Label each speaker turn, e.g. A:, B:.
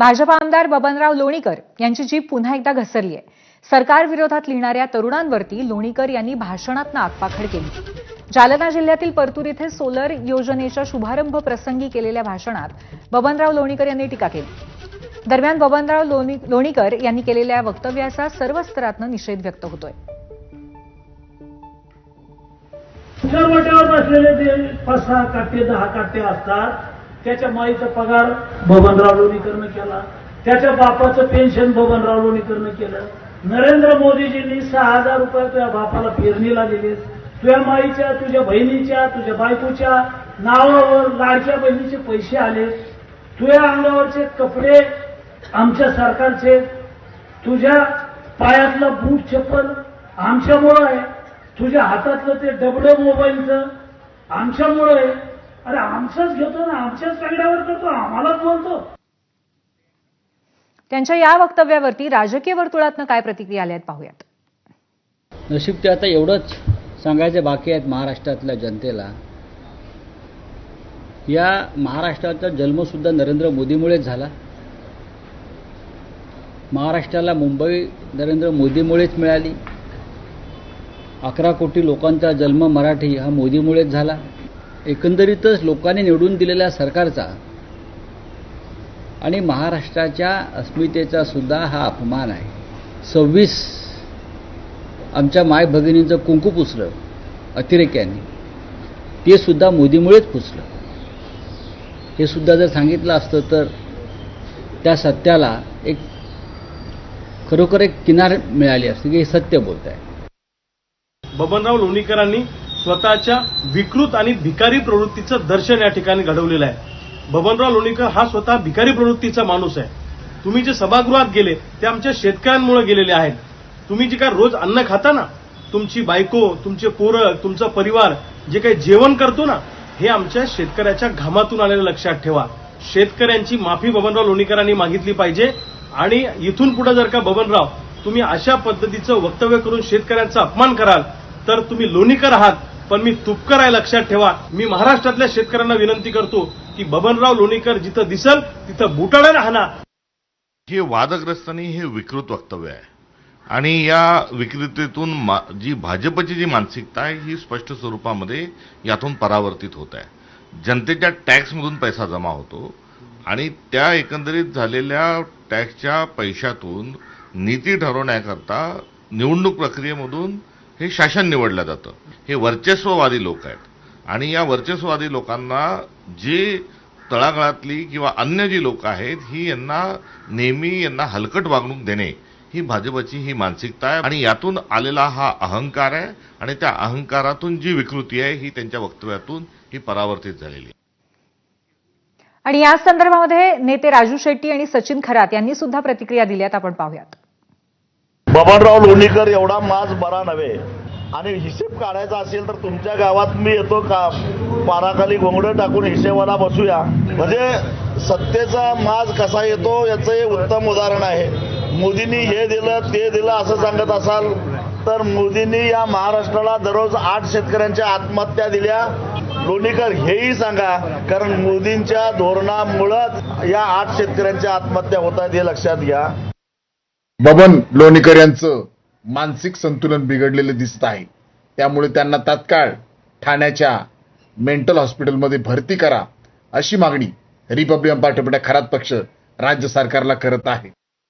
A: भाजप आमदार बबनराव लोणीकर यांची जीभ पुन्हा एकदा घसरली आहे. सरकार विरोधात लिहिणाऱ्या तरुणांवरती लोणीकर यांनी भाषणात आगपाखड केली. जालना जिल्ह्यातील परतूर इथे सोलर योजनेच्या शुभारंभ प्रसंगी केलेल्या भाषणात बबनराव लोणीकर यांनी टीका केली. दरम्यान बबनराव लोणी लोणीकर यांनी केलेल्या वक्तव्याचा सर्व स्तरातनं निषेध व्यक्त होतोय.
B: बसलेले ते पाच सहा काटे दहा काटे असतात त्याच्या माईचा पगार बबनराव लोणीकरनं केला. त्याच्या बापाचं पेन्शन बबनराव लोणीकरनं केलं. नरेंद्र मोदीजींनी सहा हजार रुपये तुझ्या बापाला पेरणीला दिलेस तुझ्या माईच्या तुझ्या बहिणीच्या तुझ्या बायकोच्या नावावर लाडक्या बहिणीचे पैसे आले. तुझ्या अंगावरचे कपडे आमच्या सरकारचे. तुझ्या पायातलं बूट चप्पल आमच्यामुळं आहे. तुझ्या हातातलं ते डबडं मोबाईलचं आमच्यामुळं आहे. अरे आमचंच घेतो ना आमच्याच वेगळ्यावर करतो आम्हालाच बोलतो.
A: त्यांच्या या वक्तव्यावरती राजकीय वर्तुळातनं काय प्रतिक्रिया आल्या आहेत पाहूयात.
C: नशीब ते आता एवढंच सांगायचे बाकी आहेत महाराष्ट्रातल्या जनतेला. या महाराष्ट्राचा जन्मसुद्धा नरेंद्र मोदीमुळेच झाला. महाराष्ट्राला मुंबई नरेंद्र मोदीमुळेच मिळाली. अकरा कोटी लोकांचा जन्म मराठी हा मोदीमुळेच झाला. एकंदरीतच लोकांनी निवडून दिलेल्या सरकारचा आणि महाराष्ट्राच्या अस्मितेचा सुद्धा हा अपमान आहे. सव्वीस आमच्या माय भगिनींचं कुंकू पुसलं अतिरेक्यांनी. ते सुद्धा मोदीमुळेच पुसलं. हे सुद्धा जर सांगितलं असतं तर त्या सत्याला एक खरोखर एक किनार मिळाली असते की हे सत्य बोलत आहे
D: बबनराव लोणीकरांनी स्वतःच्या विकृत आणि भिकारी प्रवृत्तीचं दर्शन या ठिकाणी घडवलेलं आहे. बबनराव लोणीकर हा स्वतः भिकारी प्रवृत्तीचा माणूस आहे. तुम्ही जे सभागृहात गेले ते आमच्या शेतकऱ्यांमुळे गेलेले आहेत. तुम्ही जे काय रोज अन्न खाता ना तुमची बायको तुमचे पोरं तुमचा परिवार जे काही जेवण करतो ना हे आमच्या शेतकऱ्याच्या घामातून आलेलं लक्षात ठेवा. शेतकऱ्यांची माफी बबनराव लोणीकरांनी मागितली पाहिजे आणि इथून पुढे जर का बबनराव तुम्ही अशा पद्धतीचं वक्तव्य करून शेतकऱ्यांचा अपमान कराल तर तुम्ही लोणीकर आहात. पण मी तुपकर आहे लक्षात ठेवा. मी महाराष्ट्रातल्या शेतकऱ्यांना विनंती करतो की बबनराव लोणीकर जिथं दिसल तिथं बुटाळ्याने हाना
E: हे वादग्रस्तांनी हे विकृत वक्तव्य आहे. आणि या विकृतीतून मा- जी भाजपची जी मानसिकता आहे ही स्पष्ट स्वरूपामध्ये यातून परावर्तित होत आहे. जनतेच्या टॅक्समधून पैसा जमा होतो आणि त्या एकंदरीत झालेल्या टॅक्सच्या पैशातून नीती ठरवण्याकरता निवडणूक प्रक्रियेमधून हे शासन निवडलं जातं. हे वर्चस्ववादी लोक आहेत. आणि या वर्चस्ववादी लोकांना जे तळागाळातली किंवा अन्य जी लोक आहेत ही यांना नेहमी यांना हलकट वागणूक देणे ही भाजपची ही मानसिकता आहे. आणि यातून आलेला हा अहंकार आहे. आणि त्या अहंकारातून जी विकृती आहे ही त्यांच्या वक्तव्यातून ही परावर्तित झालेली आहे.
A: आणि या संदर्भामध्ये नेते राजू शेट्टी आणि सचिन खरात यांनी सुद्धा प्रतिक्रिया दिल्यात आपण पाहूयात.
F: बबनराव लोणीकर एवढा माज बरा नव्हे. आणि हिशेब काढायचा असेल तर तुमच्या गावात मी येतो का? पाराखाली घोंगडं टाकून हिशेबाला बसूया. म्हणजे सत्तेचा माज कसा येतो याचं हे उत्तम उदाहरण आहे. मोदींनी हे दिलं ते दिलं असं सांगत असाल तर मोदींनी या महाराष्ट्राला दररोज आठ शेतकऱ्यांच्या आत्महत्या दिल्या. लोणीकर हेही सांगा कारण मोदींच्या धोरणामुळंच या आठ शेतकऱ्यांच्या आत्महत्या होत आहेत हे लक्षात घ्या.
G: बबन लोणीकर यांचं मानसिक संतुलन बिघडलेलं दिसत आहे. त्यामुळे त्यांना तात्काळ ठाण्याच्या मेंटल हॉस्पिटलमध्ये भरती करा अशी मागणी रिपब्लिकन पार्टी खरात पक्ष राज्य सरकारला करत आहे.